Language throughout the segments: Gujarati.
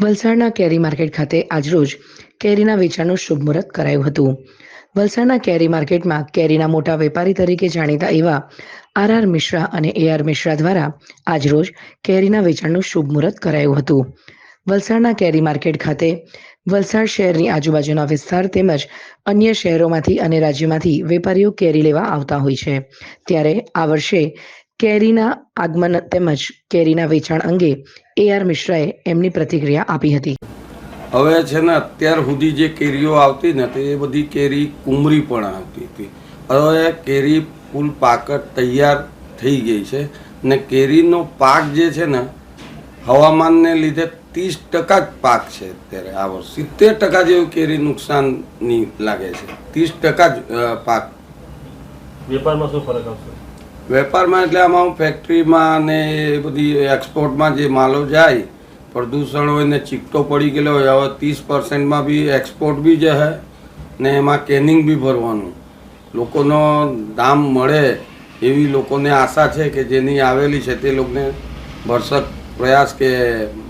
વલસાડના કેરી માર્કેટ ખાતે આજરોજ કેરીના વેચાણનું શુભ મુહૂર્ત કરાયું હતું. વલસાડના કેરી માર્કેટમાં કેરીના મોટા વેપારી તરીકે જાણીતા એવા આર આર મિશ્રા અને એ આર મિશ્રા દ્વારા આજરોજ કેરીના વેચાણનું શુભ મુહૂર્ત કરાયું હતું. વલસાડના કેરી માર્કેટ ખાતે વલસાડ શહેરની આજુબાજુના વિસ્તાર તેમજ અન્ય શહેરોમાંથી અને રાજ્યમાંથી વેપારીઓ કેરી લેવા આવતા હોય છે. ત્યારે આ વર્ષે કેરીના આગમન તેમજ કેરીના વેચાણ અંગે એ આર મિશ્રાએ એમની પ્રતિક્રિયા આપી હતી. હવે છે ને અત્યાર સુધી જે કેરીઓ આવતી ને તે એ બધી કેરી કુમરી પણ આવતી હતી. હવે કેરી ફૂલ પાકટ તૈયાર થઈ ગઈ છે ને કેરીનો પાક જે છે ને હવામાનને લીધે ત્રીસ ટકા જ પાક છે અત્યારે આ વર્ષ. સિત્તેર ટકા જેવું કેરી નુકસાનની લાગે છે. ત્રીસ ટકા જ પાક. વેપારમાં શું ફરક આવશે? વેપારમાં એટલે આમાં ફેક્ટરીમાં ને એ બધી એક્સપોર્ટમાં જે માલો જાય, પ્રદૂષણ હોય ને ચીકટો પડી ગયેલો હોય, હવે ત્રીસ પર્સન્ટમાં બી એક્સપોર્ટ બી જશે ને એમાં કેનિંગ બી ભરવાનું. લોકોનો દામ મળે એવી લોકોને આશા છે કે જેની આવેલી છે તે લોકોને ભરસક પ્રયાસ કે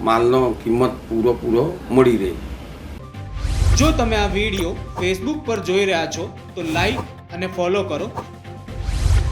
માલનો કિંમત પૂરો પૂરો મળી રહે. જો તમે આ વીડિયો ફેસબુક પર જોઈ રહ્યા છો, તો લાઈક અને ફોલો કરો.